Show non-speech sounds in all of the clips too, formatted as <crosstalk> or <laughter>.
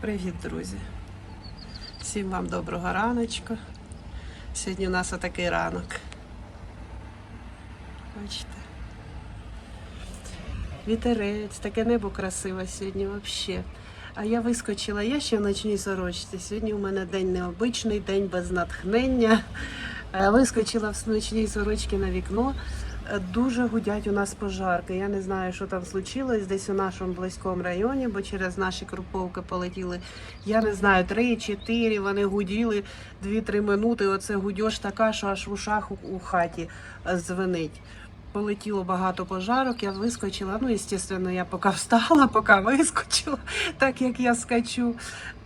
Привіт, друзі! Всім вам доброго раночку. Сьогодні у нас отакий ранок. Бачите? Вітерець, таке небо красиве сьогодні взагалі. А я вискочила, я ще в ночній сорочці. Сьогодні у мене день необичний, день без натхнення. Е, Вискочила в ночній сорочці на вікно. Дуже гудять у нас пожарки. Я не знаю, що там случилось десь у нашому близькому районі, бо через наші круповки полетіли. Я не знаю, три-чотири. Вони гуділи 2-3 минути. Оце гудьош така, що аж в ушах у, хаті е, дзвенить. Полетіло багато пожарок, я вискочила. Ну, звісно, я поки встала, поки вискочила, так як я скачу,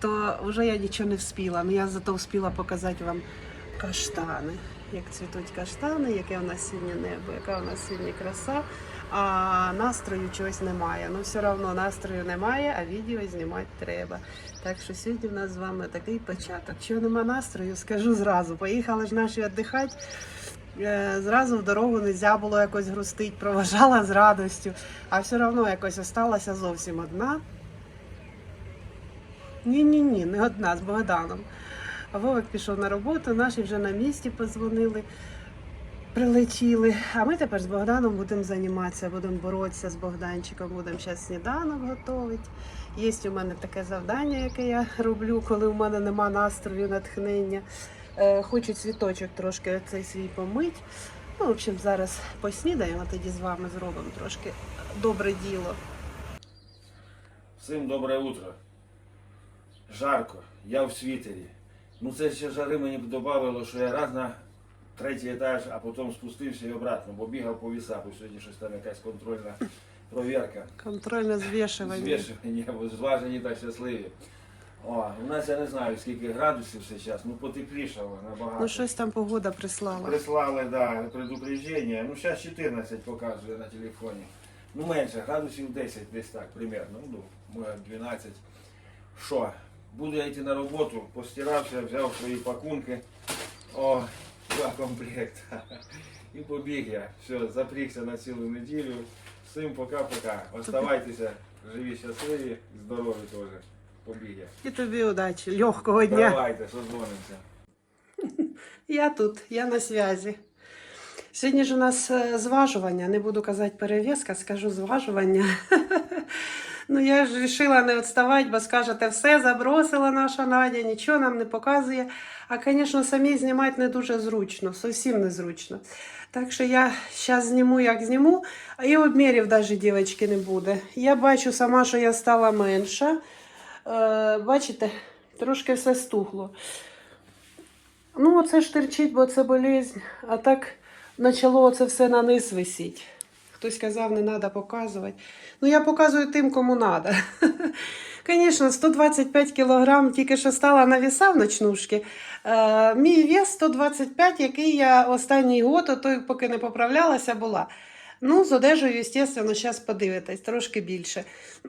то вже я нічого не вспіла. Ну я зато вспіла показати вам каштани. Як цвітуть каштани, яке у нас сьогодні небо, яка у нас сьогодні краса. А настрою чогось немає. Ну, все одно настрою немає, а відео знімати треба. Так що сьогодні в нас з вами такий початок. Чого нема настрою, скажу зразу. Поїхали ж наші віддихати. Е, Зразу в дорогу не можна було якось грустить, проважала з радістю, а все одно якось осталася зовсім одна. Ні-ні ні, не одна з Богданом. Вовик пішов на роботу, наші вже на місці позвонили, прилетіли. А ми тепер з Богданом будемо займатися, будемо боротися з Богданчиком, будемо зараз сніданок готувати. Є у мене таке завдання, яке я роблю, коли у мене нема настрою, натхнення. Е, Хочу цвіточок трошки цей свій помить. Ну, в общем, зараз поснідаємо, тоді з вами зробимо трошки добре діло. Всім добре утро. Жарко, я в світері. Ну це ще жари мені додавало, що я раз на третій етаж, а потім спустився і обратно, бо бігав по вісапу. Сьогодні щось там якась контрольна провірка. Контрольне звішування. Звішування, бо зважені та щасливі. О, у нас я не знаю скільки градусів зараз, ну потеплішало набагато. Ну, щось там погода прислала. Прислали, да, предупреждение. Ну, зараз 14 показує на телефоні. Ну, менше, градусів 10 десь так, примерно. Ну, може 12. Що? Буду я йти на роботу, постирався, взяв свої пакунки. О, два комплекти. <laughs> І побіг я. Все, запрігся на цілу неділю. Всім пока-пока. Оставайтеся живі, щасливі, здорові теж. Побіг я. І тобі удачі, легкого дня. Давайте, созвонимося. <laughs> Я тут, я на зв'язі. Сьогодні ж у нас е, зважування, не буду казати перев'язка, скажу зважування. <laughs> Ну, я ж вирішила не відставати, бо скажете, все забросила наша Надя, нічого нам не показує. А, звісно, самі знімати не дуже зручно, зовсім незручно. Так що я зараз зніму, як зніму, а і обмірів навіть дівчатки не буде. Я бачу сама, що я стала менша. Е, бачите, трошки все стухло. Ну, оце ж терчить, бо це болезнь. А так почало це все на низ висіти. Хтось казав, не треба показувати. Ну, я показую тим, кому треба. Звісно, 125 кг тільки що стала на віса в ночнушки. Е, мій вес 125, який я останній год, а той, поки не поправлялася, була. Ну, з одежею, звісно, зараз подивитесь, трошки більше.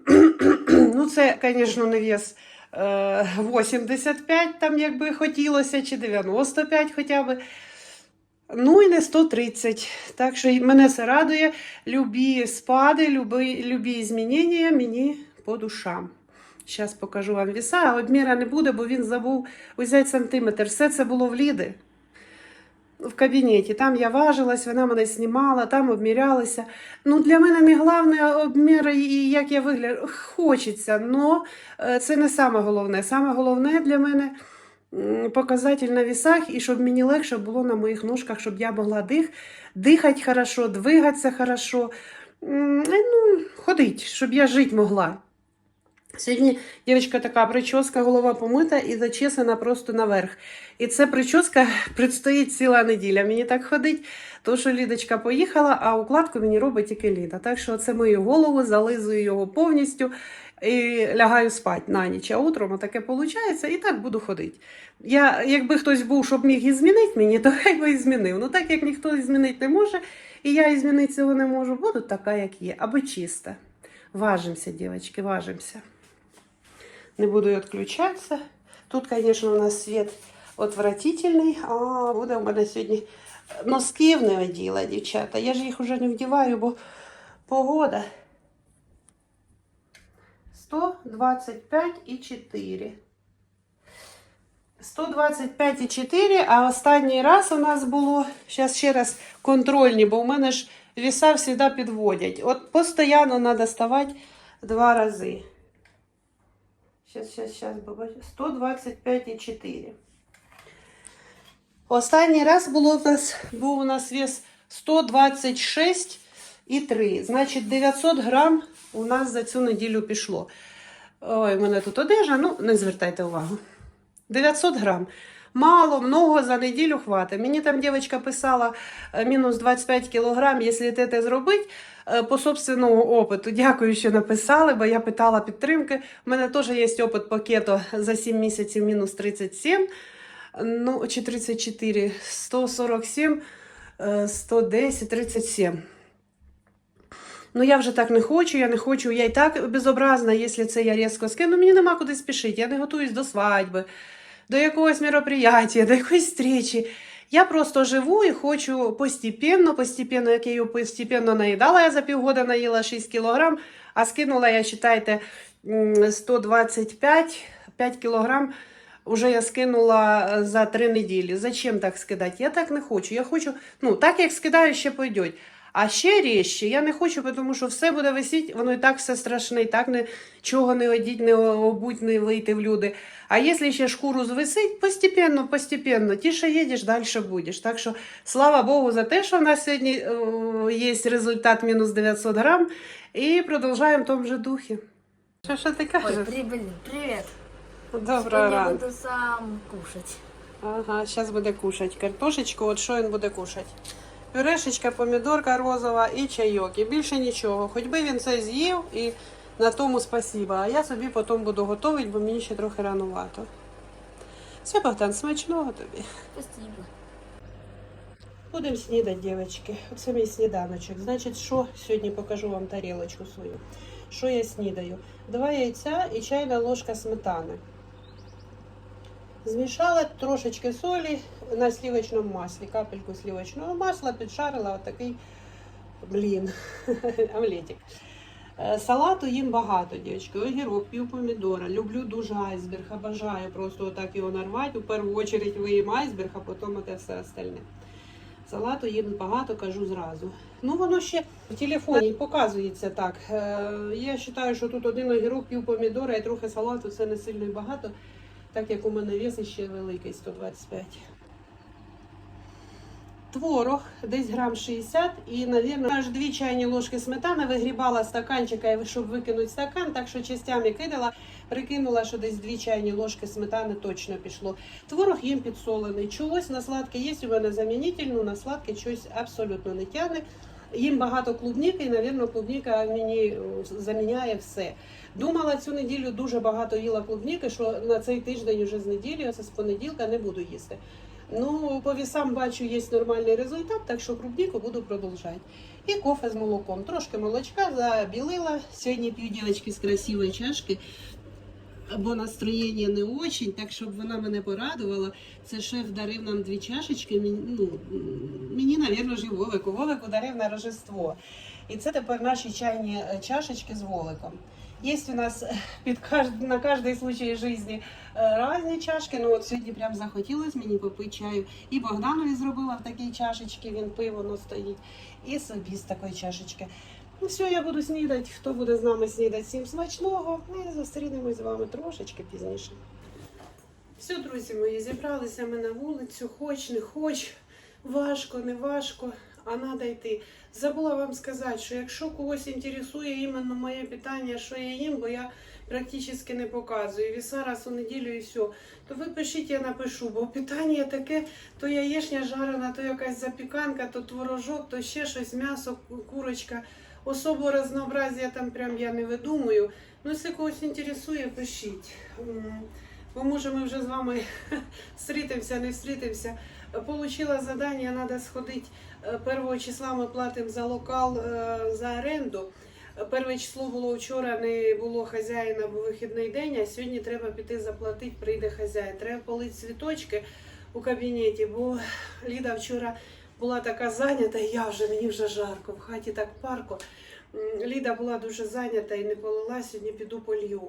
<clears throat> ну, це, звісно, не вес е, 85, там, якби хотілося, чи 95 хоча б. Ну і не 130. Так що мене це радує. Любі спади, любі, любі змінення мені по душам. Зараз покажу вам віса, а обміра не буде, бо він забув взяти сантиметр. Все це було в Ліди. В кабінеті. Там я важилась, вона мене знімала, там обмірялася. Ну, для мене не головне обмір і як я вигляджу. Хочеться, але це не саме головне. Саме головне для мене показатель на вісах, і щоб мені легше було на моїх ножках, щоб я могла дих, дихати хорошо, двигатися хорошо. Ну, ходить, щоб я жити могла. Сьогодні дівчинка така прическа, голова помита і зачесана просто наверх. І це прическа <laughs> предстоїть ціла неділя. Мені так ходить, то що Лідочка поїхала, а укладку мені робить тільки Ліда. Так що це мою голову, зализую його повністю і лягаю спати на ніч. А утром таке виходить, і так буду ходити. Я, якби хтось був, щоб міг і змінити мені, <laughs> то хай би і змінив. Ну так як ніхто і змінити не може, і я і змінити цього не можу, буду така, як є, аби чиста. Важимося, дівчатки, важимося. Не буду відключатися. Тут, звісно, у нас світ отвратительний, а буде у мене сьогодні носків не оділа, дівчата. Я ж їх вже не вдіваю, бо погода. 125,4. 125,4, а останній раз у нас було, зараз ще раз контрольні, бо у мене ж віса завжди підводять. От постійно треба ставати два рази. Зараз, зараз, зараз, бабачу. 125,4. Останній раз було в нас, був у нас вес 126,3. Значить, 900 грам у нас за цю неділю пішло. Ой, у мене тут одежа, ну не звертайте увагу. 900 грам. Мало, много за неділю хватить. Мені там дівчинка писала е, мінус 25 кілограм, якщо ти це зробить е, по собственному опиту. Дякую, що написали, бо я питала підтримки. У мене теж є опит пакету за 7 місяців мінус 37, ну, чи 34, 147, е, 110, 37. Ну, я вже так не хочу, я не хочу. Я і так безобразна, якщо це я різко скину. Мені нема куди спішити. Я не готуюсь до свадьби, до якогось мероприятия, до якоїсь зустрічі. Я просто живу і хочу постепенно, постепенно, як я її постепенно наїдала, я за півгода наїла 6 кілограм, а скинула, я вважайте, 125 5 кілограм. Уже я скинула е, за три неділі. Зачем так скидати? Я так не хочу. Я хочу, ну так як скидаю, ще пойдуть. А ще ріжче я не хочу, тому що все буде висіти, воно і так все страшне, і так нічого не одіть, не обуть, не вийти в люди. А якщо ще шкуру звисить, постепенно, постепенно, тише їдеш, далі будеш. Так що слава Богу за те, що в нас сьогодні е, є результат мінус 900 грам, і продовжуємо в тому же духі. Що, що ти Ой, кажеш? прибыли. Привет. Доброго Сегодня ранку. буду сам кушать. Ага, зараз буде кушати картошечку. От що він буде кушати? Пюрешечка, помідорка розова і чайок. І більше нічого. Хоч би він це з'їв і на тому спасіба. А я собі потім буду готувати, бо мені ще трохи ранувато. Все, Богдан, смачного тобі. Спасибо. Будемо снідати, дівчатки. Оце мій сніданочок. Значить, що сьогодні покажу вам тарілочку свою. Що я снідаю? Два яйця і чайна ложка сметани. Змішала трошечки солі на сливочному маслі, капельку сливочного масла, підшарила отакий, блін, <laughs> омлетик. Е, Салату їм багато, дівчатки. Огірок, пів помідора. Люблю дуже айсберг, обожаю просто отак його нарвати. У першу чергу виїм айсберг, а потім оте все остальне. Салату їм багато, кажу зразу. Ну, воно ще в телефоні показується так. Е, Я вважаю, що тут один огірок, пів помідора і трохи салату це не сильно і багато, так як у мене вес ще великий 125. Творог десь грам 60 і, мабуть, аж дві чайні ложки сметани вигрібала стаканчика, щоб викинути стакан, так що частями кидала, прикинула, що десь дві чайні ложки сметани точно пішло. Творог їм підсолений. Чогось на сладке є у мене замінитель, ну на сладке щось абсолютно не тягне. Їм багато клубніки, і, мабуть, клубніка мені е, заміняє все. Думала цю неділю дуже багато їла клубніки, що на цей тиждень уже з неділі, оце з понеділка не буду їсти. Ну, по вісам бачу, є нормальний результат, так що клубніку буду продовжувати. І кофе з молоком. Трошки молочка забілила. Сьогодні п'ю дівчатки з красивої чашки. Бо настроєння не очень, так щоб вона мене порадувала. Це шеф дарив нам дві чашечки. Мені, ну, мені навірно, ж і Вовику. Вовику дарив на Рождество. І це тепер наші чайні е, чашечки з воликом. Є у нас під на кожний случай житті е, різні чашки. Ну от сьогодні прям захотілося мені попити чаю. І Богданові зробила в такій чашечці, він пив, воно стоїть. І собі з такої чашечки. Ну все, я буду снідати. Хто буде з нами снідати? Всім смачного. Ми зустрінемось з вами трошечки пізніше. Все, друзі мої, зібралися ми на вулицю, хоч не хоч, важко, не важко, а треба йти. Забула вам сказати, що якщо когось інтересує іменно моє питання, що я їм, бо я практично не показую, віса раз у неділю і все, то ви пишіть, я напишу, бо питання таке, то яєшня жарена, то якась запіканка, то творожок, то ще щось, м'ясо, курочка. Особо разнообразія там прям я не видумую. Ну, якщо когось інтересує, пишіть. Бо може ми вже з вами <laughs> встрітимося, не встрітимося. Получила задання, треба сходити. е, Першого числа ми платимо за локал е, за оренду. Перше число було вчора, не було хазяїна, бо вихідний день, а сьогодні треба піти заплатити, прийде хазяїн. Треба полити цвіточки у кабінеті, бо Ліда вчора була така зайнята, і я вже, мені вже жарко, в хаті так парко. Ліда була дуже зайнята і не полила, сьогодні піду полью.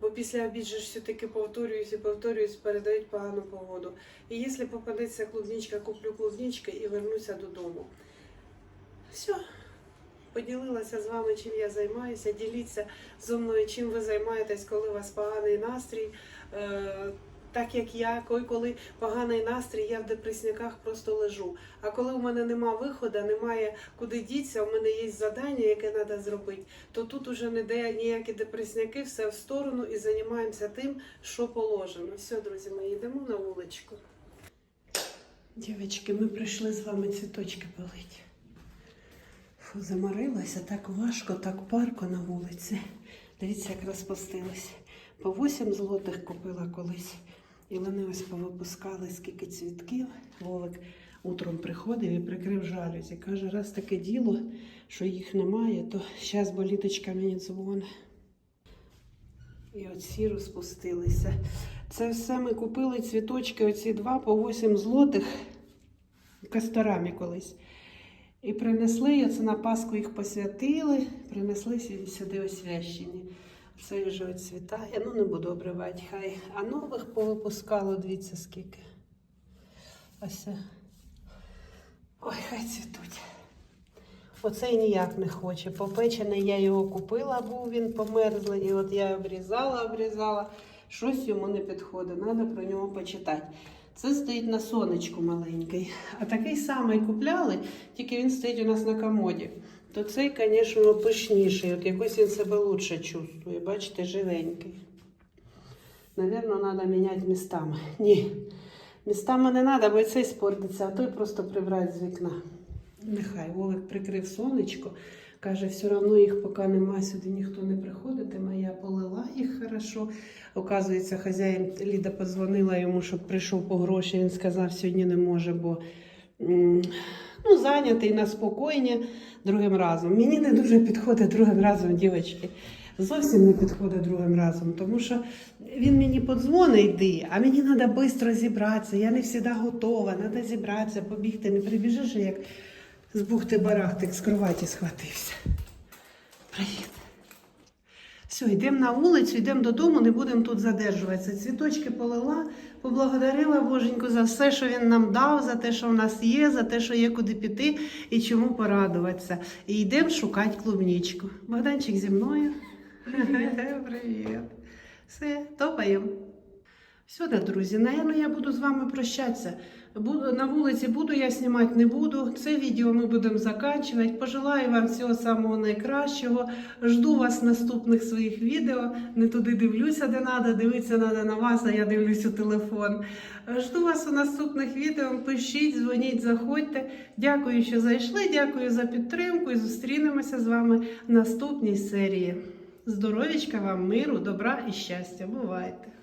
Бо після обід же все-таки повторююсь і повторююсь, передають погану погоду. І якщо попадеться клубничка, куплю клубнички і вернуся додому. Все. Поділилася з вами, чим я займаюся. Діліться зо мною, чим ви займаєтесь, коли у вас поганий настрій. Так як я, коли, поганий настрій, я в депресняках просто лежу. А коли у мене нема виходу, немає куди дітися, у мене є завдання, яке треба зробити, то тут уже не де ніякі депресняки, все в сторону і займаємося тим, що положено. Все, друзі мої, йдемо на вуличку. Дівчатки, ми прийшли з вами цвіточки полити. Фу, заморилася, так важко, так парко на вулиці. Дивіться, як розпустилось. По 8 злотих купила колись. І вони ось повипускали скільки цвітків. Вовик утром приходив і прикрив жалюзі. Каже, раз таке діло, що їх немає, то зараз боліточка мені дзвонить. І оці розпустилися. Це все ми купили цвіточки, оці два по 8 злотих касторами колись. І принесли, і оце на Пасху їх посвятили, принесли сюди- освящені. Все вже оцвітає. Ну, не буду обривати, хай. А нових повипускало, дивіться скільки. Ось. Ой, хай цвітуть. Оцей ніяк не хоче. Попечений я його купила, був він померзлий. І от я обрізала, обрізала. Щось йому не підходить. Треба про нього почитати. Це стоїть на сонечку маленький. А такий самий купляли, тільки він стоїть у нас на комоді. То цей, звісно, пишніший. От якось він себе лучше чувствує. Бачите, живенький. Навірно, треба міняти містами. Ні, містами не треба, бо і цей спортиться, а той просто прибрати з вікна. Нехай Вовик прикрив сонечко. Каже, все одно їх поки нема, сюди ніхто не приходитиме. Я полила їх хорошо. Оказується, хазяїн Ліда подзвонила йому, щоб прийшов по гроші. Він сказав, сьогодні не може, бо ну, зайнятий на спокійні другим разом. Мені не дуже підходить другим разом, дівчатки. Зовсім не підходить другим разом, тому що він мені подзвонить, йди, а мені треба швидко зібратися. Я не завжди готова, треба зібратися, побігти. Не прибіжиш, як з бухти-барахти з кроваті схватився. Привіт. Все, йдемо на вулицю, йдемо додому, не будемо тут задержуватися. Цвіточки полила, поблагодарила Боженьку за все, що він нам дав, за те, що в нас є, за те, що є куди піти і чому порадуватися. І йдемо шукати клубничку. Богданчик зі мною. <laughs> Привіт. Все, топаємо. Да, друзі, наверное, я буду з вами прощатися. Буду, на вулиці буду я знімати, не буду. Це відео ми будемо закінчувати. Пожелаю вам всього самого найкращого. Жду вас в наступних своїх відео. Не туди дивлюся, де треба. Дивитися треба на вас, а я дивлюсь у телефон. Жду вас у наступних відео. Пишіть, дзвоніть, заходьте. Дякую, що зайшли. Дякую за підтримку і зустрінемося з вами в наступній серії. Здоровічка вам, миру, добра і щастя. Бувайте!